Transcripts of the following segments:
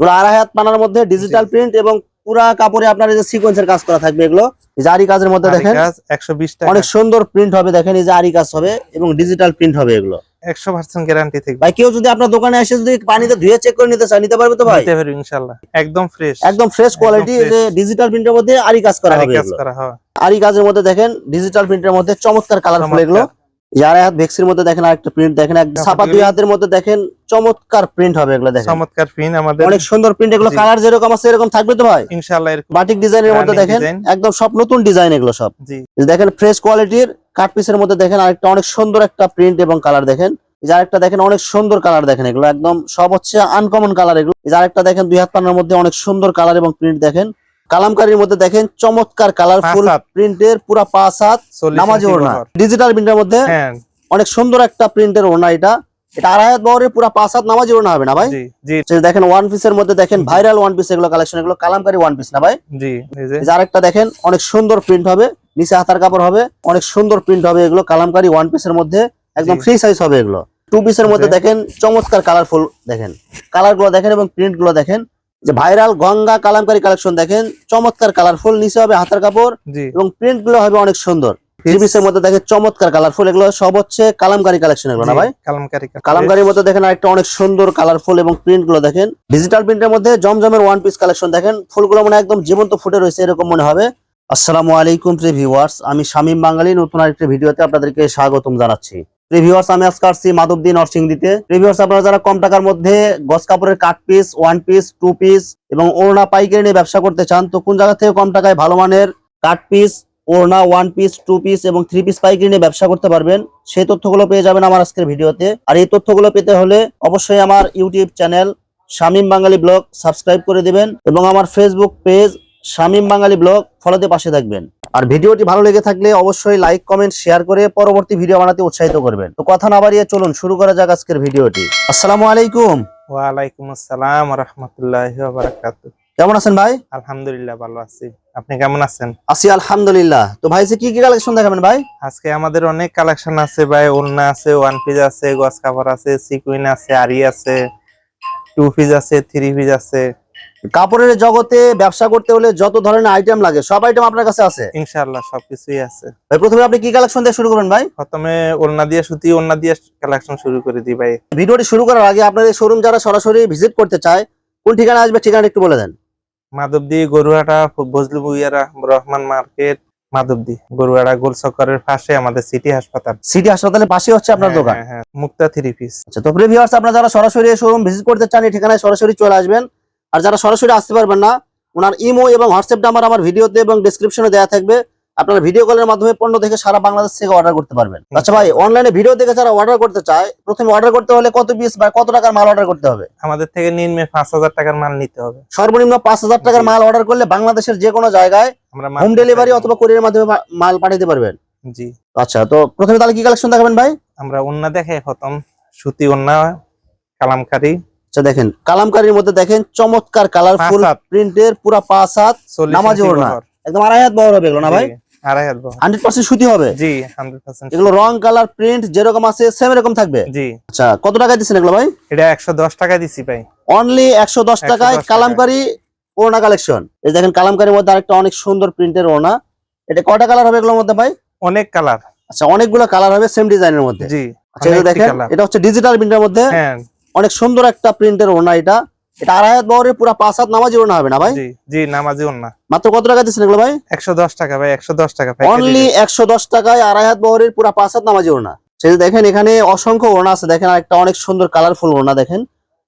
এগুলো আড়াই হাত পানার মধ্যে ডিজিটাল প্রিন্ট এবং পুরা কাপড়ে আপনার এই যে সিকোয়েন্সের কাজ করা থাকবে এগুলো। আরি কাজের মধ্যে দেখেন অনেক সুন্দর প্রিন্ট হবে দেখেন এই যে আরি কাজ হবে এবং ডিজিটাল প্রিন্ট হবে এগুলো। একশো পার্সেন্ট গ্যারান্টি থাকবে। ভাই কেউ যদি আপনার দোকানে এসে যদি পানিতে ধুয়ে চেক করে নিতে চায় নিতে পারবে তো ভাই? পারবে ইনশাল্লাহ। একদম ফ্রেশ একদম ফ্রেশ কোয়ালিটি যে ডিজিটাল প্রিন্টের মধ্যে আরি কাজ করা হবে হয়। আরি কাজের মধ্যে দেখেন ডিজিটাল প্রিন্টের মধ্যে চমৎকার কালারফুল এগুলো। আড়াই হাত ভেক্সির মধ্যে দেখেন আরেকটা প্রিন্ট দেখেন ছাপা দুই হাতের মধ্যে দেখেন চমৎকার প্রিন্ট হবে এগুলো দেখেন। চমৎকার পিন আমাদের। অনেক সুন্দর প্রিন্ট এগুলো কালার যেরকম আছে এরকম থাকবে তো ভাই? ইনশাল্লাহ এরকম বাটিক ডিজাইনের মধ্যে দেখেন একদম সব নতুন ডিজাইন এগুলো সব। দেখেন ফ্রেশ কোয়ালিটির কাট পিসের মধ্যে দেখেন আরেকটা অনেক সুন্দর একটা প্রিন্ট এবং কালার দেখেন। এই যে আরেকটা দেখেন অনেক সুন্দর কালার দেখেন এগুলো একদম সব হচ্ছে আনকমন কালার এগুলো। এই যে আরেকটা দেখেন দুই হাত পানার মধ্যে অনেক সুন্দর কালার এবং প্রিন্ট দেখেন। কালামকারীর মধ্যে দেখেন চমৎকার কালারফুল। প্রিন্টের পুরা পাঁচ হাত নামাজি ওড়না। ডিজিটাল প্রিন্টের মধ্যে হ্যাঁ। অনেক সুন্দর একটা প্রিন্টের ওড়না এটা। এটা আড়াই হাত বহরের পুরা পাঁচ হাত নামাজি ওড়না হবে না ভাই? দেখেন ওয়ান পিসের মধ্যে দেখেন ভাইরাল ওয়ান পিস এগুলো কালেকশন এগুলো কালামকারী ওয়ান পিস না ভাই? জি আরেকটা দেখেন অনেক সুন্দর প্রিন্ট হবে। নিচে হাতার কাপড় হবে অনেক সুন্দর প্রিন্ট হবে এগুলো কালামকারী ওয়ান পিসের মধ্যে। একদম ফ্রি সাইজ হবে এগুলো। টু পিসের মধ্যে দেখেন চমৎকার কালারফুল দেখেন। কালারগুলো দেখেন এবং প্রিন্টগুলো দেখেন। যে ভাইরাল গঙ্গা কালামকারী কালেকশন দেখেন চমৎকার কালারফুল নিচে হবে হাতার কাপড় এবং প্রিন্টগুলো হবে অনেক সুন্দর। থ্রি মধ্যে দেখেন চমৎকার কালারফুল এগুলো সব হচ্ছে কালামকারী কালেকশন এগুলো না ভাই? কালামকারী কাপড়। মধ্যে দেখেন আরেকটা অনেক সুন্দর কালারফুল এবং প্রিন্টগুলো দেখেন ডিজিটাল প্রিন্টের মধ্যে জমজমের ওয়ান পিস কালেকশন দেখেন ফুলগুলো মানে একদম জীবন্ত ফুটে রয়েছে এরকম মনে হবে। আসসালামু আলাইকুম প্রিয় ভিউয়ার্স আমি শামীম বাঙালি নতুন আরেকটি ভিডিওতে আপনাদেরকে স্বাগতম জানাচ্ছি। প্রিয় ভিউয়ার্স আমি আজকে আসছি মাধবদী নরসিংদীতে। প্রিয় ভিউয়ার্স আপনারা যারা কম টাকার মধ্যে গস কাপড়ের cut piece one piece two piece এবং ওড়না পাইকারি নিয়ে ব্যবসা করতে চান, তো কোন জায়গা থেকে কম টাকায় ভালো মানের কাট পিস ওড়না ওয়ান পিস টু পিস এবং থ্রি পিস পাইকারি নিয়ে ব্যবসা করতে পারবেন, সেই তথ্যগুলো পেয়ে যাবেন আমার আজকের ভিডিওতে। আর এই তথ্যগুলো পেতে হলে অবশ্যই আমার YouTube channel Shamim Bangali blog subscribe করে দিবেন এবং আমার Facebook page Shamim Bangali blog ফলোতে পাশে থাকবেন। আর ভিডিওটি ভালো লেগে থাকলে অবশ্যই লাইক কমেন্ট শেয়ার করে পরবর্তী ভিডিও বানাতে উৎসাহিত করবেন। তো কথা না বাড়িয়ে চলুন শুরু করা যাক আজকের ভিডিওটি। আসসালামু আলাইকুম। ওয়ালাইকুম আসসালাম রহমতুল্লাহ কেমন আছেন ভাই? আলহামদুলিল্লাহ ভালো আছি। আপনি কেমন আছেন? আছি আলহামদুলিল্লাহ। তো ভাই কি কি কালেকশন দেখাবেন ভাই? আজকে আমাদের অনেক কালেকশন আছে ভাই। ওড়না আছে ওয়ান পিস আছে গস কাপড় আছে সিকুইন আছে আরি আছে টু পিস আছে থ্রি পিস আছে। কাপড়ের জগতে ব্যবসা করতে হলে যত ধরনের আইটেম লাগে সব আইটেম আপনার কাছে আছে? ইনশাআল্লাহ সবকিছুই আছে। ভাই প্রথমে আপনি কি কালেকশন দিয়ে শুরু করবেন ভাই? প্রথমে ওড়না দিয়ে সুতি ওড়না দিয়ে কালেকশন শুরু করে দিই ভাই। ভিডিওটি শুরু করার আগে আপনাদের শোরুম যারা সরাসরি ভিজিট করতে চায় কোন ঠিকানা আসবে ঠিকানা একটু বলে দেন। মাধবদী গরুহাটা বজলু বুইয়ারা রহমান মার্কেট মাধবদী গরুহাটা গোল চক্করের পাশে আমাদের সিটি হাসপাতাল। সিটি হাসপাতালের পাশে হচ্ছে আপনার হ্যাঁ, দোকান। হ্যাঁ, হ্যাঁ। মুক্তা থ্রি পিস আচ্ছা তো প্রিভিউয়ার্স আপনারা যারা সরাসরি শোরুম ভিজিট করতে চান এই ঠিকানায় সরাসরি চলে আসবেন। আর যারা সরাসরি আসতে পারবেন না ওনার ইমো এবং হোয়াটসঅ্যাপ নাম্বার আমার ভিডিওতে এবং ডেসক্রিপশনে দেওয়া থাকবে। আপনারা ভিডিও কলের মাধ্যমে পণ্য দেখে সারা বাংলাদেশ থেকে অর্ডার করতে পারবেন। আচ্ছা ভাই অনলাইনে ভিডিও দেখে যারা অর্ডার করতে চায় প্রথমে অর্ডার করতে হলে কত পিস বা কত টাকার মাল অর্ডার করতে হবে? আমাদের থেকে নিম্নে পাঁচ হাজার টাকার মাল নিতে হবে। সর্বনিম্ন পাঁচ হাজার টাকার মাল অর্ডার করলে বাংলাদেশের যে কোনো জায়গায় আমরা হোম ডেলিভারি অথবা কোরিয়ার মাধ্যমে মাল পাঠাতে পারবেন। জি। আচ্ছা তো প্রথমে তাহলে কি কালেকশন দেখাবেন ভাই? আমরা ওন্না দেখে প্রথম সুতি ওন্না কালামকারি। আচ্ছা দেখেন কালামকারীর মধ্যে দেখেন চমৎকার কালারফুল। প্রিন্টের পুরা পাঁচ হাত নামাজি ওড়না। একদম আড়াই হাত বড় হবে এগুলো না ভাই? আড়াই হাত বহর। হান্ড্রেড পার্সেন্ট সুতি হবে? জি হান্ড্রেড পার্সেন্ট এগুলো রং কালার প্রিন্ট যেরকম আছে সেম এরকম থাকবে? জি। আচ্ছা কত টাকা এগুলো ভাই? এটা একশো দশ টাকা দিছি ভাই। অনলি একশো দশ 110 টাকায়। কালামকারী ওড়না কালেকশন এই দেখেন কালামকারীর মধ্যে আরেকটা অনেক সুন্দর প্রিন্টের ওড়না। এটা কয়টা কালার হবে এগুলোর মধ্যে ভাই? অনেক কালার আচ্ছা অনেকগুলো কালার হবে সেম ডিজাইনের মধ্যে। জি আচ্ছা দেখেন এটা হচ্ছে ডিজিটাল প্রিন্টের মধ্যে। হ্যাঁ। অনেক সুন্দর একটা প্রিন্টের ওড়না এটা। এটা আড়াই হাত বহরের পুরা পাঁচ হাত নামাজি ওড়না হবে না ভাই? জি নামাজি মাত্র কত টাকা দিচ্ছেন এগুলো ভাই? একশো দশ টাকা ভাই একশো দশ টাকা অনলি একশো দশ টাকায় আড়াই হাত বহরের পুরা পাঁচ হাত নামাজি ওড়না। সেই দেখেন এখানে অসংখ্য ওড়না আছে। দেখেন একটা অনেক সুন্দর কালারফুল ওড়না দেখেন।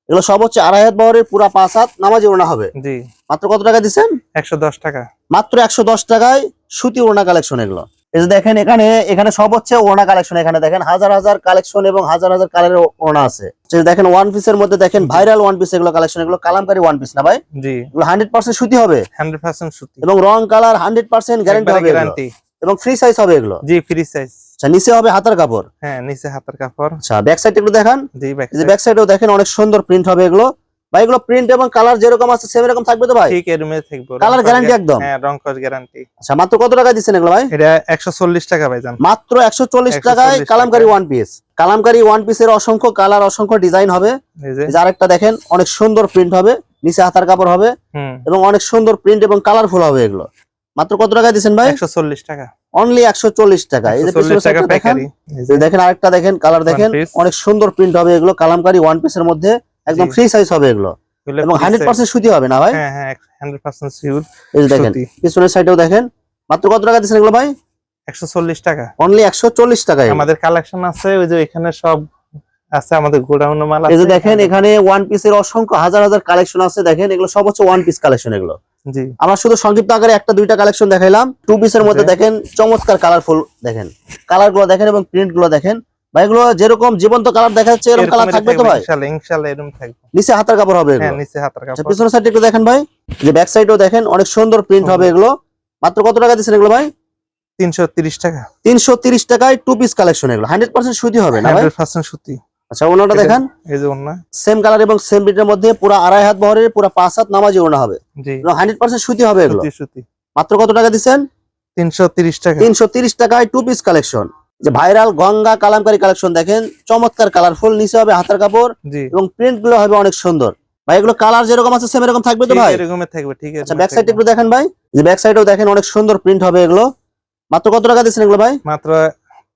এগুলো সব হচ্ছে আড়াই হাত বহরের পুরা পাঁচ হাত নামাজি ওড়না হবে। জি। মাত্র কত টাকা দিচ্ছেন? একশো দশ টাকা। মাত্র একশো দশ টাকায় সুতি ওড়না কালেকশন এগুলো। এই যে দেখেন এখানে এখানে সব হচ্ছে ওড়না কালেকশন এখানে দেখেন হাজার হাজার কালেকশন এবং হাজার হাজার কালারের ওড়না আছে। দেখেন ওয়ান পিসের মধ্যে দেখেন ভাইরাল ওয়ান পিস এগুলো কালেকশন এগুলো কালামকারী ওয়ান পিস না ভাই? জি। এগুলো হান্ড্রেড পার্সেন্ট সুতি হবে। হান্ড্রেড পার্সেন্ট সুতি। এবং রং কালার হান্ড্রেড পার্সেন্ট গ্যারান্টি হবে গ্যারান্টি এবং ফ্রি সাইজ হবে এগুলো। জি ফ্রি সাইজ আচ্ছা নিচে হবে হাতার কাপড়। হ্যাঁ নিচে হাতের কাপড়। আচ্ছা ব্যাক সাইড একটু দেখান। জি ব্যাক সাইডেও দেখেন অনেক সুন্দর প্রিন্ট হবে এগুলো। ভাই এগুলো প্রিন্ট এবং কালার যেরকম আছে সেম এরকম থাকবে তো ভাই? ঠিক এর মধ্যে থাকবে। কালার গ্যারান্টি একদম? হ্যাঁ রং কস গ্যারান্টি আচ্ছা মাত্র কত টাকা দিচ্ছেন এগুলো ভাই? এটা একশো চল্লিশ টাকা ভাই জান। মাত্র 140 টাকায় টাকা। Kalamkari one piece Kalamkari one পিসের অসংখ্য কালার অসংখ্য ডিজাইন হবে। এই যে। আরেকটা দেখেন অনেক সুন্দর প্রিন্ট হবে নিচে হাতার কাপড় হবে এবং অনেক সুন্দর প্রিন্ট এবং কালারফুল হবে এগুলো। মাত্র কত টাকা দিচ্ছেন ভাই? একশো চল্লিশ টাকা। অনলি একশো চল্লিশ টাকা। এই যে দেখেন আরেকটা দেখেন কালার দেখেন অনেক সুন্দর প্রিন্ট হবে এগুলো কালামকারি ওয়ান পিসের মধ্যে। একদম ফ্রি সাইজ হবে এগুলো। এবং free হান্ড্রেড size। পার্সেন্ট সুতি হবে না ভাই? হ্যাঁ হ্যাঁ হান্ড্রেড পার্সেন্ট সিউর এই দেখেন পিছনের সাইডেও দেখেন। মাত্র কত টাকা দিচ্ছেন এগুলো ভাই? একশো চল্লিশ টাকা। অনলি একশো চল্লিশ টাকা আমাদের কালেকশন আছে ওই যে এখানে সব আছে আমাদের গোডাউনের মাল এই যে দেখেন এখানে। ওয়ান পিসের অসংখ্য হাজার হাজার কালেকশন আছে দেখেন এগুলো সব হচ্ছে ওয়ান পিস কালেকশন এগুলো। জি। আমরা শুধু সংক্ষিপ্ত আকারে একটা দুইটা কালেকশন দেখাইলাম। টু পিসের মধ্যে দেখেন চমৎকার কালারফুল দেখেন। কালারগুলো দেখেন এবং প্রিন্টগুলো দেখেন। ভাই এগুলো যেরকম জীবন্ত কালার দেখা যাচ্ছে এরকম কালার থাকবে তো ভাই? ইনশাআল্লাহ ইনশাআল্লাহ এরকম থাকবে। নিচে হাতার কাপড় হবে হ্যাঁ এগুলো নিচে হাতের আচ্ছা কাপড়। পিছনের সাইডে একটু দেখেন ভাই। যে ব্যাক সাইডেও দেখেন অনেক সুন্দর প্রিন্ট হবে এগুলো। মাত্র কত টাকা দিচ্ছেন এগুলো ভাই? তিনশো তিরিশ টাকা। তিনশো তিরিশ টাকায় টু পিস কালেকশন এগুলো। সুতি হবে না ভাই? সুতি। আচ্ছা ওনাটা দেখেন। এই যে ওনা সেম কালার এবং সেম মধ্যে পুরো আড়াই হাত বহরের পুরো পাঁচ হাত নামাজি ওনা হবে। জি। হান্ড্রেড পার্সেন্ট সুতি হবে এগুলো। সুতি সুতি। মাত্র কত টাকা দিচ্ছেন? তিনশো তিরিশ টাকা। তিনশো তিরিশ টাকায় টু পিস কালেকশন যে ভাইরাল গঙ্গা কালামকারী কালেকশন দেখেন চমৎকার কালারফুল নিচে হবে হাতার কাপড় এবং প্রিন্টগুলো হবে অনেক সুন্দর। ভাই এগুলো কালার যেরকম আছে সেম এরকম থাকবে তো ভাই? এরকমের থাকবে ঠিক আছে আচ্ছা ব্যাক সাইড একটু দেখেন ভাই। যে ব্যাক সাইডেও দেখেন অনেক সুন্দর প্রিন্ট হবে এগুলো। মাত্র কত টাকা দিচ্ছেন এগুলো ভাই? মাত্র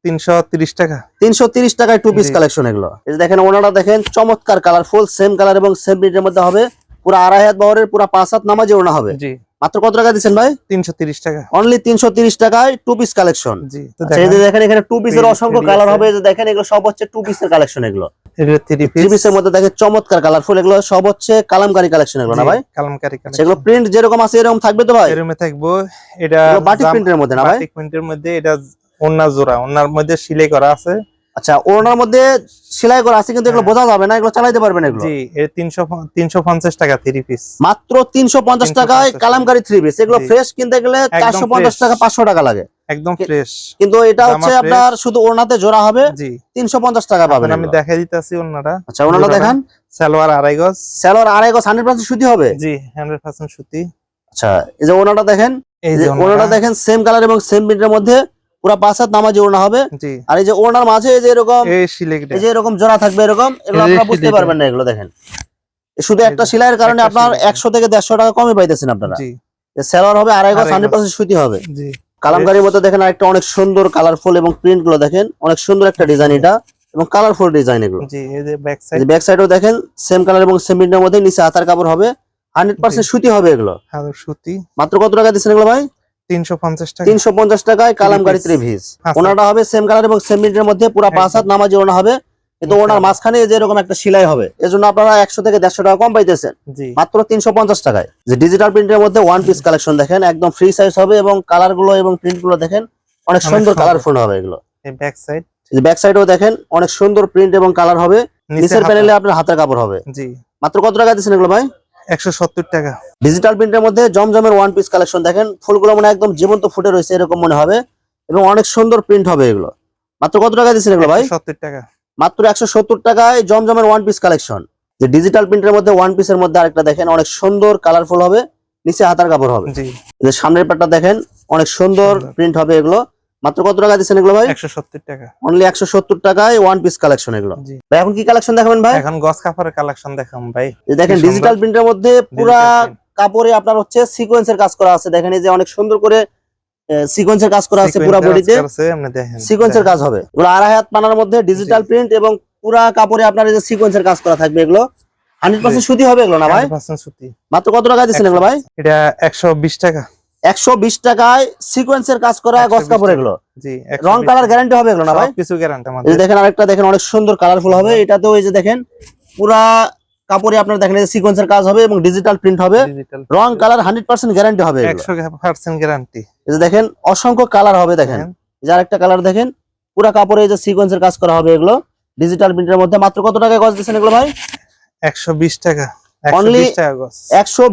তিনশো তিরিশ টাকা। তিনশো তিরিশ টাকায় টু পিস কালেকশন এগুলো। এই যে দেখেন ওনারা দেখেন চমৎকার কালারফুল সেম কালার এবং সেম প্রিন্টের মধ্যে হবে। পুরো আড়াই হাত বহরের পুরো পাঁচ হাত নামাজে ওনা হবে। জি। মাত্র কত টাকা দিচ্ছেন ভাই? তিনশো তিরিশ টাকা। অনলি তিনশো তিরিশ টাকায় টু পিস কালেকশন জি আচ্ছা, দেখেন, এখানে টু পিসের অসংখ্য কালার হবে। দেখেন এগুলো সব হচ্ছে টু পিসের কালেকশন এগুলো। এগুলো থ্রি থ্রি পিস পিসের মধ্যে দেখেন চমৎকার কালারফুল এগুলো সব হচ্ছে কালামকারী কালেকশন এগুলো না ভাই? কালামকারি সেগুলো প্রিন্ট যেরকম আছে এরকম থাকবে তো ভাই? থাকব। এটা এগুলো বাটিক প্রিন্টের মধ্যে না ভাই? বাটিক প্রিন্টের মধ্যে এটা ওন্না জোড়া। ওন্নার মধ্যে সিলাই করা আছে। আচ্ছা ওনার মধ্যে সেলাই করা আছে কিন্তু এগুলো হ্যাঁ। বোঝা যাবে না এগুলো চালাইতে পারবেন এগুলো? জি এর তিনশো তিনশো পঞ্চাশ টাকা থ্রি পিস মাত্র তিনশো পঞ্চাশ 350 টাকায় কালামকারী থ্রি পিস এগুলো ফ্রেশ কিনতে গেলে একদম চারশো পঞ্চাশ fresh। টাকা পাঁচশো টাকা লাগে। একদম ফ্রেশ কিন্তু এটা হচ্ছে আপনার শুধু ওনাতে জোড়া হবে। জি। তিনশো পঞ্চাশ টাকা পাবেন আমি। দেখাই দিতেছি ওনারা আচ্ছা জোড়াটা। দেখান। সালোয়ার আড়াই গজ। স্যালোয়ার আড়াই গজ হান্ড্রেড পার্সেন্ট সুতি হবে? জি হান্ড্রেড পার্সেন্ট সুতি। আচ্ছা এই যে ওনাটা দেখেন এই যে যে ওনাটা দেখেন সেম কালার এবং সেম প্রিন্টের মধ্যে পুরো পাঁচ হাত নামাজি ওনা হবে। আর এই যে ওনার মাঝে এই যে এরকম এই যে এরকম জোড়া থাকবে এরকম এগুলো আপনারা বুঝতে পারবেন না এগুলো দেখেন। শুধু একটা সেলাইয়ের কারণে আপনার একশো থেকে দেড়শো টাকা কমে পাইতেছেন আপনারা। হবে আড়াই গজ হান্ড্রেড পার্সেন্ট সুতি হবে। কালামকারীর মধ্যে দেখেন আরেকটা অনেক সুন্দর কালারফুল এবং প্রিন্টগুলো দেখেন অনেক সুন্দর একটা ডিজাইন এটা এবং কালারফুল ডিজাইন এগুলো। ব্যাক সাইড ব্যাক সাইডেও দেখেন সেম কালার এবং সেম প্রিন্টের মধ্যে নিচে হাতার কাপড় হবে। হান্ড্রেড পার্সেন্ট সুতি হবে এগুলো। সুতি। মাত্র কত টাকা দিচ্ছেন এগুলো ভাই? তিনশো পঞ্চাশ টাকায় কালামকারী। ওনাটা হবে সেম কালার এবং সেম প্রিন্টের মধ্যে পুরো পাঁচ হাত নামাজি ওনা হবে। কিন্তু ওনার মাঝখানে এই যে এরকম একটা সেলাই হবে এজন্য আপনারা একশো থেকে দেড়শো টাকা কম পাইতেছেন। মাত্র তিনশো পঞ্চাশ টাকায়। যে ডিজিটাল প্রিন্টের মধ্যে ওয়ান পিস কালেকশন দেখেন একদম ফ্রি সাইজ হবে এবং কালারগুলো এবং প্রিন্টগুলো দেখেন অনেক সুন্দর সুন্দর। কালারফুল হবে এগুলো। ব্যাক সাইড ব্যাক সাইডেও দেখেন অনেক সুন্দর প্রিন্ট এবং কালার হবে। নিচের প্যানেলে আপনার হাতের কাপড় হবে। মাত্র কত টাকা দিচ্ছেন এগুলো ভাই? একশো সত্তর টাকা। ডিজিটাল প্রিন্টের মধ্যে জমজমের ওয়ান পিস কালেকশন দেখেন ফুলগুলো মানে একদম জীবন্ত ফুটে রয়েছে এরকম মনে হবে। এবং অনেক সুন্দর প্রিন্ট হবে এগুলো। মাত্র কত টাকা দিচ্ছেন এগুলো ভাই? সত্তর টাকা। মাত্র একশো সত্তর টাকায় জমজমের ওয়ান পিস কালেকশন যে ডিজিটাল প্রিন্টের মধ্যে ওয়ান পিসের মধ্যে আরেকটা দেখেন অনেক সুন্দর কালারফুল হবে নিচে হাতার কাপড় হবে। যে সামনের পাটটা দেখেন অনেক সুন্দর। প্রিন্ট হবে এগুলো। মাত্র কত টাকা দিচ্ছেন এগুলো ভাই? একশো সত্তর টাকা। অনলি একশো সত্তর টাকায় ওয়ান পিস কালেকশন এগুলো। ভাই এখন কি কালেকশন দেখাবেন ভাই? এখন গস কাপড়ের কালেকশন দেখাম ভাই। দেখেন ডিজিটাল প্রিন্টের মধ্যে পুরা কাপড়ে আপনার হচ্ছে সিকোয়েন্সের কাজ করা আছে। দেখেন এই যে অনেক সুন্দর করে সিকোয়েন্সের কাজ করা আছে পুরা বডিতে সিকোয়েন্সের কাজ হবে। এগুলো আড়াই হাত পানার মধ্যে ডিজিটাল প্রিন্ট এবং পুরা কাপড়ে আপনার এই যে সিকোয়েন্সের কাজ করা থাকবে এগুলো। হান্ড্রেড পার্সেন্ট সুতি হবে এগুলো না ভাই? 100% সুতি। মাত্র কত টাকা দিচ্ছেন এগুলো ভাই? এটা একশো বিশ টাকা। একশো বিশ টাকায় সিকোয়েন্সের কাজ করা 120 গস কাপড় এগুলো। জি রং কালার গ্যারান্টি হবে এগুলো না ভাই? কিছু গ্যারান্টি দেখেন আরেকটা দেখেন অনেক সুন্দর কালারফুল হবে। এটাতেও এই যে দেখেন পুরা কাপড়ে আপনার দেখেন সিকোয়েন্সের কাজ হবে এবং ডিজিটাল প্রিন্ট হবে। রং কালার হান্ড্রেড পার্সেন্ট গ্যারান্টি হবে গ্যারান্টি এই যে দেখেন অসংখ্য কালার হবে দেখেন। যে আরেকটা কালার দেখেন পুরা কাপড়ে এই যে সিকোয়েন্সের কাজ করা হবে এগুলো। ডিজিটাল প্রিন্টের মধ্যে মাত্র কত টাকায় গজ দিচ্ছেন এগুলো ভাই? একশো বিশ টাকা। একশো Only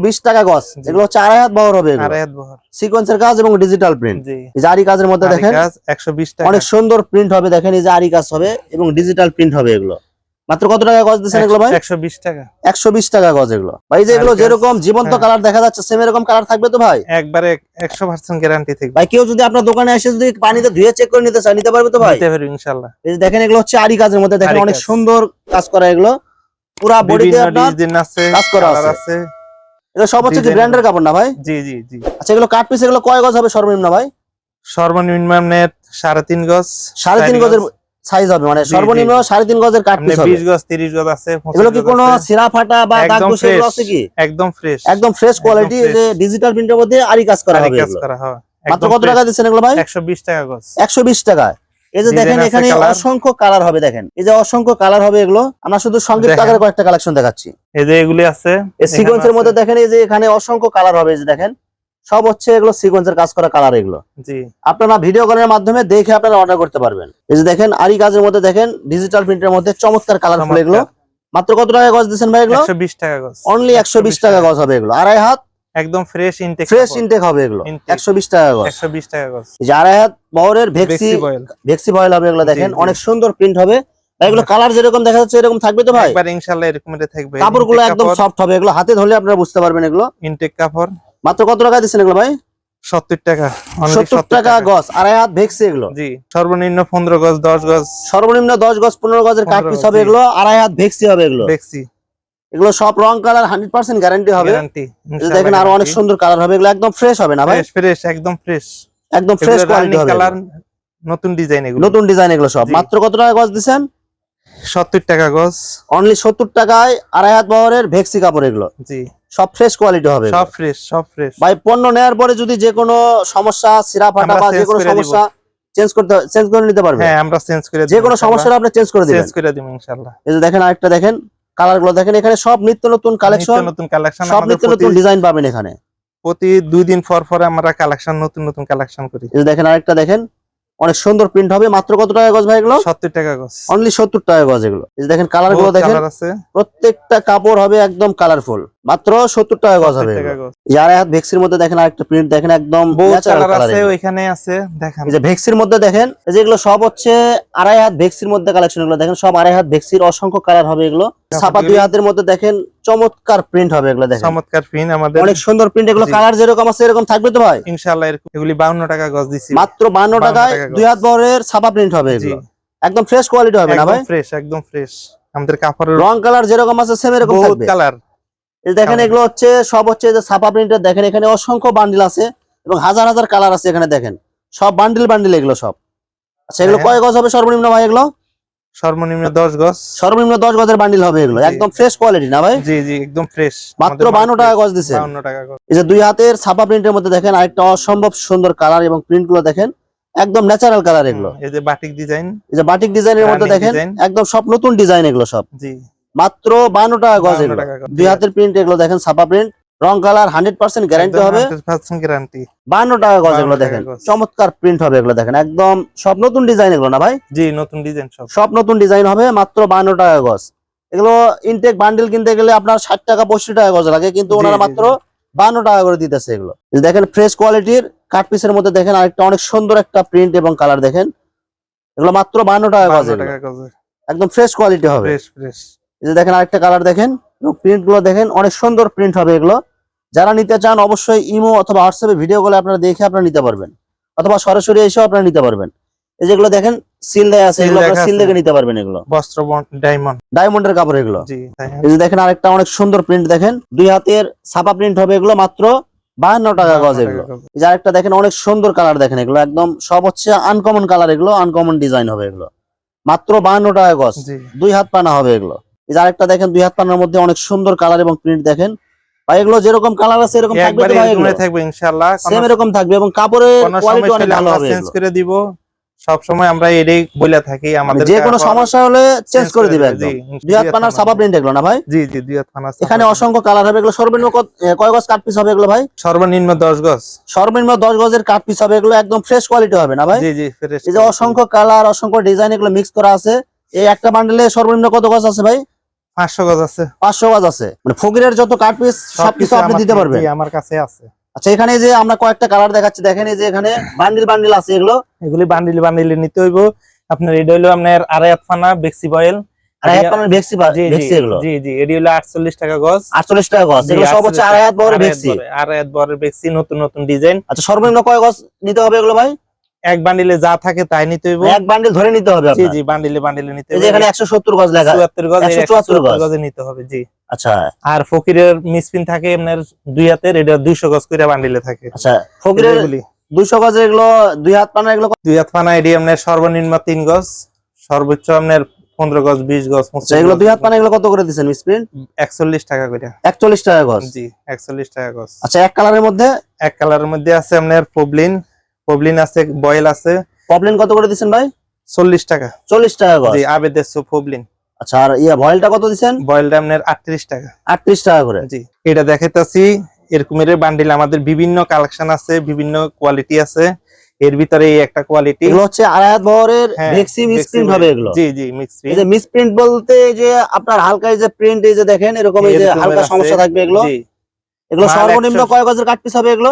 বিশ টাকা গজ এগুলো হচ্ছে আড়াই হাত বহর হবে আড়াই হাত বহর। সিকোয়েন্সের কাজ এবং ডিজিটাল প্রিন্ট জি। এই যে আরি কাজের মধ্যে দেখেন একশো বিশ টাকা। অনেক সুন্দর প্রিন্ট হবে দেখেন এই যে আরি কাজ হবে এবং ডিজিটাল প্রিন্ট হবে এগুলো। মাত্র কত টাকা গজ দিচ্ছেন এগুলো ভাই? একশো বিশ টাকা। একশো বিশ টাকা গজ এগুলো। ভাই এই যে এগুলো যেরকম জীবন্ত হ্যাঁ। কালার দেখা যাচ্ছে সেম এরকম কালার থাকবে তো ভাই? একবারে একশো পার্সেন্ট গ্যারান্টি থাকবে। ভাই কেউ যদি আপনার দোকানে এসে যদি পানিতে ধুয়ে চেক করে নিতে চায় নিতে পারবে তো ভাই? দিতে পারব ইনশাল্লাহ। এই যে দেখেন এগুলো হচ্ছে আরি কাজের মধ্যে দেখেন অনেক সুন্দর কাজ করা এগুলো। পুরা বডিতে আপনার ডিজাইন আছে কাজ করা কালার আছে। এগুলো সব হচ্ছে কি ব্র্যান্ডের কাপড় না ভাই? জি জি জি। আচ্ছা এগুলো কাট পিস এগুলো কয় গজ হবে সর্বনিম্ন ভাই? সর্বনিম্ন সাড়ে তিন গজ সাড়ে তিন গজের সাইজ হবে মানে সর্বনিম্ন জি। সাড়ে তিন গজের কাট পিস হবে বিশ গজ তিরিশ গজ আছে এগুলো কি কোনো। সিরা ফাটা বা দাগ দোষ এগুলো আছে কি? একদম ফ্রেশ একদম ফ্রেশ কোয়ালিটি যে ডিজিটাল প্রিন্টের মধ্যে আরি কাজ করা হবে কাজ করা হয়। মাত্র কত টাকা দিচ্ছেন এগুলো ভাই? একশো বিশ টাকা গজ। একশো বিশ টাকা এই যে দেখেন এখানে অসংখ্য কালার হবে দেখেন। এই যে অসংখ্য কালার হবে এগুলো আমরা শুধু সংক্ষিপ্ত আকারে কয়েকটা কালেকশন দেখাচ্ছি। এই যে এগুলি আছে এই সিকোয়েন্সের মধ্যে দেখেন এই যে এখানে অসংখ্য কালার হবে এই যে দেখেন। সব হচ্ছে এগুলো সিকোয়েন্সের কাজ করা কালার এগুলো। জি। আপনারা ভিডিও কলের মাধ্যমে দেখে আপনারা অর্ডার করতে পারবেন। এই যে দেখেন আরি কাজের মধ্যে দেখেন ডিজিটাল প্রিন্টের মধ্যে চমৎকার কালারফুল এগুলো। মাত্র কত টাকা গজ দিচ্ছেন ভাই এগুলো? একশো বিশ টাকা গজ। অনলি একশো বিশ টাকা। গজ হবে এগুলো। আড়াই হাত? একদম ফ্রেশ ইনটেক ফ্রেশ ইনটেক হবে এগুলো। Intake। একশো বিশ টাকা গজ। একশো বিশ টাকা গজ। এই যে আড়াই হাত বহরের ভেক্সি বেক্সি বয়েল ভয়েল হবে এগুলো দেখেন। অনেক সুন্দর প্রিন্ট হবে। এগুলো কালার যেরকম দেখা যাচ্ছে এরকম থাকবে তো ভাই? একবার ইনশাআল্লাহ এরকম এটা থাকবে। কাপড়গুলো একদম সফট হবে এগুলো হাতে ধরলে আপনারা বুঝতে পারবেন এগুলো। ইনটেক কাপড়। মাত্র কত টাকা দিচ্ছেন এগুলো ভাই? সত্তর টাকা। Only সত্তর টাকা গজ আড়াই হাত ভেক্সি এগুলো। জি সর্বনিম্ন পনেরো গজ দশ গজ। সর্বনিম্ন দশ গজ পনেরো গজের কাট 15 পিস হবে এগুলো আড়াই হাত ভেক্সি হবে এগুলো। দেখছি এগুলো সব রং কালার হান্ড্রেড পার্সেন্ট গ্যারান্টি হবে। দেখেন আরও অনেক সুন্দর কালার হবে এগুলো একদম ফ্রেশ হবে না ভাই? ফ্রেশ একদম ফ্রেশ একদম ফ্রেশ কোয়ালিটি হবে। কালার নতুন ডিজাইন এগুলো। নতুন ডিজাইন এগুলো সব। মাত্র কত টাকা গজ দিচ্ছেন? সত্তর টাকা গজ। অনলি সত্তর টাকায় আড়াই হাত বহরের ভেক্সি কাপড় এগুলো। জি। সব ফ্রেশ কোয়ালিটি হবে সব ফ্রেশ সব ফ্রেশ ভাই পণ্য পরে যদি যে কোনো সমস্যা সিরা ফাটা বা যে কোনো সমস্যা চেঞ্জ করতে চেঞ্জ করে নিতে পারবে হ্যাঁ আমরা চেঞ্জ করে যে কোনো সমস্যা আপনি চেঞ্জ করে দিবেন। চেঞ্জ করে দিব ইনশাআল্লাহ। এই যে দেখেন আরেকটা দেখেন। কালারগুলো দেখেন এখানে সব নিত্য নতুন কালেকশন নতুন কালেকশন সব নিত্য নতুন ডিজাইন পাবেন এখানে। প্রতি দুই দিন পর পর আমরা কালেকশন নতুন নতুন কালেকশন করি। এই দেখেন আরেকটা দেখেন অনেক সুন্দর প্রিন্ট হবে মাত্র কত টাকা গজ ভাই এগুলো? সত্তর টাকা গজ। অনলি সত্তর টাকা গজ এগুলো। এই দেখেন কালারগুলো দেখেন প্রত্যেকটা কাপড় হবে একদম কালারফুল মাত্র সত্তর টাকা গজ 70 হবে হাত ভেক্সির মধ্যে দেখেন আরেকটা প্রিন্ট দেখেন একদম আছে ওইখানে আছে দেখেন। যে ভেক্সির মধ্যে দেখেন এই যে এগুলো সব হচ্ছে আড়াই হাত ভেক্সির মধ্যে কালেকশন এগুলো। দেখেন সব আড়াই হাত ভেক্সির অসংখ্য কালার হবে এগুলো। ছাপা দুই হাতের মধ্যে দেখেন চমৎকার প্রিন্ট হবে এগুলো দেখেন। চমৎকার পিন আমাদের। অনেক সুন্দর প্রিন্ট এগুলো। কালার যেরকম আছে এরকম থাকবে তো ভাই? ইনশাআল্লাহ এরকম- এগুলি 52 টাকা গজ দিছি। মাত্র বান্ন 52 টাকায় দুই হাত বহরের ছাপা প্রিন্ট হবে এগুলো। একদম ফ্রেশ কোয়ালিটি হবে না ভাই? ফ্রেশ একদম ফ্রেশ আমাদের কাপড়ের রং কালার যেরকম আছে সেম এরকম থাকবে। কালার দেখেন এগুলো হচ্ছে সব হচ্ছে যে ছাপা প্রিন্টের দেখেন এখানে অসংখ্য বান্ডিল আছে এবং হাজার হাজার কালার আছে এখানে দেখেন। সব বান্ডিল বান্ডিল এগুলো সব। আচ্ছা এগুলো। কয় গজ হবে সর্বনিম্ন ভাই এগুলো? সর্বনিম্ন 10 গজ। সর্বনিম্ন দশ গজের বান্ডিল হবে এগুলো। একদম ফ্রেশ কোয়ালিটি না ভাই? জি জি একদম ফ্রেশ মাত্র বান্ন টাকা গজ দিছে। 52 টাকা গজ। এই যে দুই হাতের ছাপা প্রিন্টের মধ্যে দেখেন আরেকটা অসম্ভব সুন্দর কালার এবং প্রিন্টগুলো দেখেন একদম ন্যাচারাল কালার এগুলো। এই যে বাটিক ডিজাইন এই যে বাটিক ডিজাইনের মধ্যে দেখেন একদম সব নতুন ডিজাইন এগুলো সব। জি। মাত্র বান্ন টাকা গজ এগুলো। দুই হাতের প্রিন্ট এগুলো দেখেন ছাপা প্রিন্ট রং কালার হান্ড্রেড পার্সেন্ট গ্যারান্টি হবে। 100% গ্যারান্টি বান্ন টাকা গজ এগুলো দেখেন। চমৎকার প্রিন্ট হবে এগুলো দেখেন। একদম সব নতুন ডিজাইন এগুলো না ভাই? জি নতুন ডিজাইন সব। সব নতুন ডিজাইন হবে মাত্র বান্ন টাকা গজ। এগুলো ইনটেক বান্ডেল কিনতে গেলে আপনার ষাট টাকা পঁয়ষট্টি টাকা গজ লাগে কিন্তু ওনারা মাত্র বান্ন টাকা করে দিতেছে এগুলো। দেখেন ফ্রেশ কোয়ালিটির কাট পিসের মধ্যে দেখেন আরেকটা অনেক সুন্দর একটা প্রিন্ট এবং কালার দেখেন। এগুলো মাত্র বান্ন টাকা গজ 52 এগুলো। টাকা গজ একদম ফ্রেশ কোয়ালিটি হবে। ফ্রেশ ফ্রেশ এই যে দেখেন আরেকটা কালার দেখেন এবং প্রিন্টগুলো দেখেন অনেক সুন্দর প্রিন্ট হবে এগুলো। যারা নিতে চান অবশ্যই ইমো অথবা হোয়াটসঅ্যাপে ভিডিও কলে আপনারা দেখে আপনারা নিতে পারবেন। অথবা সরাসরি এসেও আপনারা নিতে পারবেন। এই যেগুলো দেখেন সিল দেয়া আছে এগুলো লেখা সিল। দেখে নিতে পারবেন এগুলো। বস্ত্র ডায়মন্ড ডায়মন্ডের কাপড় এগুলো। জি এই যে দেখেন আরেকটা অনেক সুন্দর প্রিন্ট দেখেন। দুই হাতের ছাপা প্রিন্ট হবে এগুলো মাত্র বাহান্ন টাকা গজ এগুলো। এই যে আরেকটা দেখেন অনেক সুন্দর কালার দেখেন এগুলো। একদম সব হচ্ছে আনকমন কালার এগুলো আনকমন ডিজাইন হবে এগুলো। মাত্র বাহান্ন টাকা গজ। দুই হাত পানা হবে এগুলো। এই যে আরেকটা দেখেন দুই হাত পানার মধ্যে অনেক সুন্দর কালার এবং প্রিন্ট দেখেন। ভাই এগুলো যেরকম কালার আছে এরকম থাকবে তো ভাই এগুলো? থাকবে ইনশাআল্লাহ। সেম এরকম থাকবে এবং কাপড়ের কোয়ালিটি অনেক ভালো আমরা হবে চেঞ্জ করে দিব। সব সময় আমরা এটাই বলে থাকি আমাদের যে কোনো সমস্যা হলে চেঞ্জ করে দিবে একদম। দুই হাত পানার ছাপা প্রিন্ট এগুলো না ভাই? জি জি দুই হাত পানার এখানে অসংখ্য কালার হবে এগুলো সর্বনিম্ন কয় গজ কাট পিস হবে এগুলো ভাই? সর্বনিম্ন 10 গজ। সর্বনিম্ন দশ গজের কাট পিস হবে এগুলো একদম ফ্রেশ কোয়ালিটি হবে না ভাই? জি জি ফ্রেশ এই যে অসংখ্য কালার অসংখ্য ডিজাইন এগুলো মিক্স করা আছে। এই একটা বান্ডেলে সর্বনিম্ন কত গজ আছে ভাই? 500 গজ আছে। গজ আছে। মানে ফকিরের যত কাট পিস সবকিছু আপনি দিতে পারবেন। আমার কাছে আছে। আচ্ছা এখানে যে আমরা কয়েকটা কালার দেখাচ্ছি দেখেন এই যে এখানে বান্ডিল বান্ডিল আছে এগুলো। এগুলি বান্ডিল বান্ডিলে নিতে হইব। আপনার এটা আপনার আড়াই বেক্সি বয়েল আর এক পানের ভেক্সি বা- জি জি ভেক্সি এগুলো। জি জি এটি হলো 48 টাকা গজ। আটচল্লিশ টাকা গজ জি, এগুলো সব হচ্ছে 48 আড়াই হাত বড় আড়াই হাত ভেক্সি বড়- আড়াই হাত বড় বেক্সি নতুন নতুন ডিজাইন আচ্ছা সর্বনিম্ন কয় গজ নিতে হবে এগুলো ভাই? এক বান্ডিলে যা থাকে তাই নিতে হইব। এক বান্ডিল ধরে নিতে হবে জি জি বান্ডিলে বান্ডিলে নিতে এই যে হবে এখানে একশো সত্তর গজ লেখা। 74 গজ 174 গজ। নিতে হবে জি। আচ্ছা। আর ফকিরের মিসপিন থাকে আপনার দুই হাতের এটা দুইশো গজ করে বান্ডিলে থাকে। আচ্ছা ফকিরের এগুলি দুইশো গজ এগুলো দুই হাত পানা এগুলো দুই হাত পানা এটি আপনার সর্বনিম্ন তিন গজ সর্বোচ্চ আপনার পনেরো গজ বিশ গজ আচ্ছা এগুলো দুই হাত পানা এগুলো কত করে দিচ্ছেন মিসপ্রিন্ট একচল্লিশ টাকা করে। একচল্লিশ টাকা গজ। জি একচল্লিশ টাকা গজ। আচ্ছা এক কালারের মধ্যে? এক কালারের মধ্যে আছে আপনার পবলিন পবলিন আছে বয়েল আছে। প্রবলেম কত করে দিচ্ছেন ভাই? চল্লিশ টাকা। চল্লিশ টাকা করে জি আবেদেশ পবলিন আচ্ছা আর ইয়া ভয়েলটা কত দিচ্ছেন বয়েলটা আপনার আটত্রিশ টাকা। আটত্রিশ টাকা করে। জি এটা দেখাইতাছি এরকমের বান্ডিল আমাদের বিভিন্ন কালেকশন আছে বিভিন্ন কোয়ালিটি আছে। এর ভিতরে এই একটা কোয়ালিটি এগুলো হচ্ছে আড়াই বহরের ভেক্সি মিসপ্রিন্ট হবে এগুলো। জি জি মিক্স এই যে মিসপ্রিন্ট বলতে যে আপনার হালকা এই যে প্রিন্ট এই যে দেখেন এরকম এই যে হালকা সমস্যা থাকবে এগুলো। জি। এগুলো সর্বনিম্ন 100 কয় গজের কাট পিস হবে এগুলো?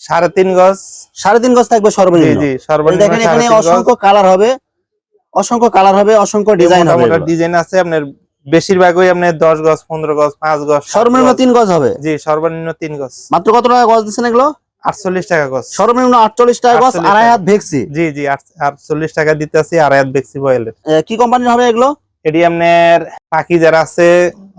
সাড়ে তিন গজ। সাড়ে তিন গজ থাকবে সর্বনিম্ন। জি সর্বনিম্ন দেখেন এখানে সাড়ে তিন গজ। অসংখ্য কালার হবে অসংখ্য কালার হবে অসংখ্য ডিজাইন হবে ডিজাইন আছে আপনার বেশিরভাগই আপনার দশ গজ পনেরো গজ পাঁচ গজ সর্বনিম্ন তিন গজ হবে? জি সর্বনিম্ন তিন গজ। মাত্র কত টাকা গজ দিচ্ছেন এগুলো? আটচল্লিশ টাকা গজ। সর্বনিম্ন আটচল্লিশ টাকা গজ 48 আড়াই হাত ভেক্সি। জি জি আট- আটচল্লিশ টাকা দিতে আছি আড়াই হাত বেক্সি বয়েলের। কি কোম্পানির হবে এগুলো? এটি আপনার পাখি যারা আছে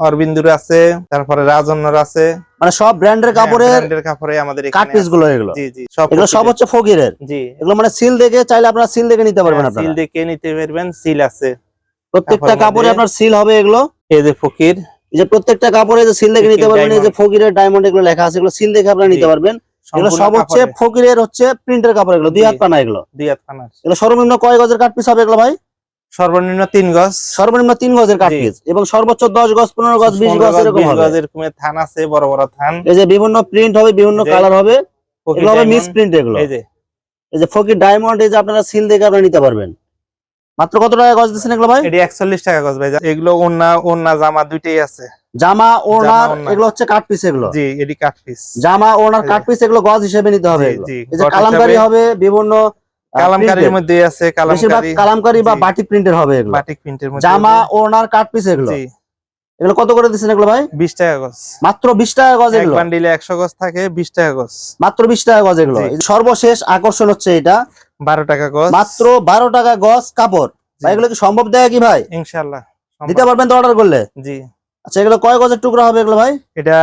অরবিন্দুর আছে তারপরে রাজন্যর আছে। মানে সব ব্র্যান্ডের কাপড়ের হ্যাঁ, branded কাপড়ে আমাদের কাট পিসগুলো এগুলো? জি জি সব এগুলো সব হচ্ছে ফকিরের? জি। এগুলো মানে সিল দেখে চাইলে আপনারা সিল দেখে নিতে পারবেন হ্যাঁ, সিল দেখে নিতে পারবেন সিল আছে। প্রত্যেকটা কাপড়ে আপনার সিল হবে এগুলো? এই যে ফকির। এই যে প্রত্যেকটা কাপড়ে যে সিল দেখে নিতে পারবেন এই যে ফকিরের ডায়মন্ড এগুলো লেখা আছে এগুলো সিল দেখে আপনারা নিতে পারবেন। এগুলো সব হচ্ছে ফকিরের হচ্ছে প্রিন্টের কাপড় এগুলো দুই হাত পানা এগুলো। দুই হাত পানার এগুলো সর্বনিম্ন কয় গজের কাট পিস হবে এগুলো ভাই? সর্বনিম্ন তিন গজ। সর্বনিম্ন তিন গজের কাট এবং সর্বোচ্চ দশ গজ পনেরো গজ বিশ গজ এরকম গজ থান আছে বড় বড় থান। এই যে বিভিন্ন প্রিন্ট হবে বিভিন্ন কালার হবে এগুলো হবে মিস প্রিন্ট এগুলো। এই যে। এই যে ফকির ডায়মন্ড এই যে আপনারা সিল দেখে আপনারা নিতে পারবেন। মাত্র কত টাকা গজ দিচ্ছেন এগুলো ভাই? এটি একচল্লিশ টাকা গজ ভাই। এগুলো ওন্না ওন্না জামা দুইটাই আছে। জামা ওনার। এগুলো হচ্ছে কাট পিস এগুলো। জি এটি কাট পিস জামা ওনার কাট পিস এগুলো গজ হিসেবে নিতে হবে এই যে কালামকারি হবে বিভিন্ন কালামকারির মধ্যে আছে বেশিরভাগ কালামকারি কালামকারি বা বাটিক প্রিন্টের হবে এগুলো। বাটিক প্রিন্টের মধ্যে জামা ওনার কাট পিস এগুলো। এগুলো কত করে দিচ্ছেন এগুলো ভাই? বিশ টাকা গজ। মাত্র বিশ টাকা গজ এক বান্ডিলে একশো গজ থাকে বিশ টাকা গজ। মাত্র বিশ টাকা গজ এগুলো। জি। এই যে সর্বশেষ আকর্ষণ হচ্ছে এটা। বারো টাকা গজ। মাত্র বারো টাকা গজ কাপড়। ভাই এগুলো কি সম্ভব দেয় কি ভাই? ইনশাল্লাহ দিতে পারবেন তো অর্ডার করলে? জি। আচ্ছা এগুলো কয় গজের টুকরা হবে এগুলো ভাই? এটা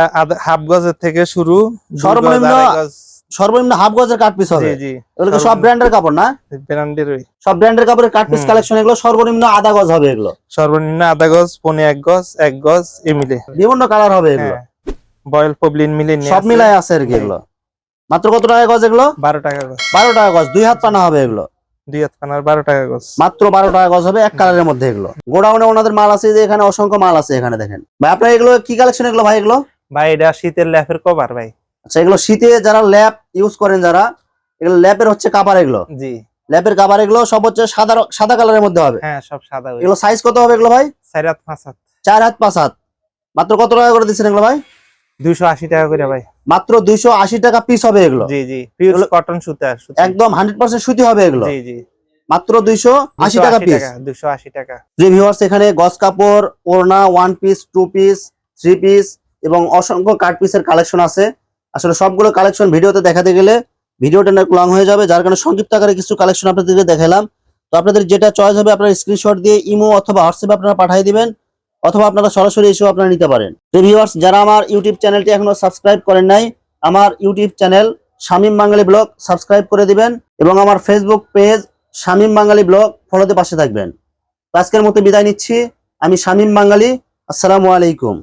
হাফ গজের থেকে শুরু সর্বনিম্ন। সর্বনিম্ন হাফ গজের কাট পিস হবে। এগুলো সব ব্র্যান্ডের কাপড় না? ব্র্যান্ডের সব ব্র্যান্ডের কাপড়ের কাট পিস কালেকশন এগুলো সর্বনিম্ন আধা গজ হবে এগুলো। সর্বনিম্ন আধা গজ পনে এক গজ এক গজ এ মিলে বিভিন্ন কালার হবে এগুলো। হ্যাঁ। বয়েল পবলিন মিলে সব। মিলাই আছে আর কি এগুলো। মাত্র কত টাকা গজ এগুলো? বারো টাকা গজ। বারো টাকা গজ দুই হাত পানা হবে এগুলো। দুই হাত বারো টাকা গজ। মাত্র বারো টাকা গজ হবে এক কালারের মধ্যে এগুলো। গোডাউনে ওনাদের মাল আছে যে এখানে অসংখ্য মাল আছে এখানে দেখেন। ভাই আপনার এগুলো কি কালেকশন এগুলো ভাই এগুলো? ভাই এটা শীতের ল্যাপের কভার ভাই। আচ্ছা এগুলো শীতে যারা ল্যাপ ইউজ করেন যারা এগুলো ল্যাপের হচ্ছে কাবার এগুলো? জি। ল্যাপের কাবার এগুলো সব হচ্ছে সাদা সাদা কালারের মধ্যে হবে? হ্যাঁ সব সাদা এগুলো সাইজ কত হবে এগুলো ভাই? চার হাত পাঁচ হাত। চার হাত পাঁচ হাত। মাত্র কত টাকা করে দিচ্ছেন এগুলো ভাই? দুইশো আশি টাকা করে ভাই। মাত্র দুইশো আশি টাকা পিস হবে এগুলো। জি জি। পিওর কটন সুতা। একদম হান্ড্রেড পার্সেন্ট সুতি হবে এগুলো। জি জি। মাত্র দুইশো আশি টাকা পিস দুশো আশি টাকা। ভিউয়ার্স এখানে গজ কাপড় ওড়না one piece two piece three piece এবং অসংখ্য কাট পিসের কালেকশন আছে। আসলে সবগুলো কালেকশন ভিডিওতে দেখাতে গেলে ভিডিওটা লং হয়ে যাবে, যার কারণে সংক্ষিপ্ত আকারে কিছু কালেকশন আপনাদেরকে দেখালাম। তো আপনাদের যেটা চয়েস হবে আপনারা স্ক্রিনশট দিয়ে ইমো অথবা হোয়াটসঅ্যাপে আপনারা পাঠিয়ে দিবেন, অথবা আপনারা সরাসরি এসেও আপনারা নিতে পারেন। তো ভিউয়ার্স যারা আমার ইউটিউব চ্যানেলটি এখনও সাবস্ক্রাইব করেন নাই, আমার YouTube channel Shamim Bangali blog subscribe করে দিবেন এবং আমার Facebook page Shamim Bangali blog ফলোতে পাশে থাকবেন। আজকের মতো বিদায় নিচ্ছি, আমি শামীম বাঙালি, আসসালামু আলাইকুম।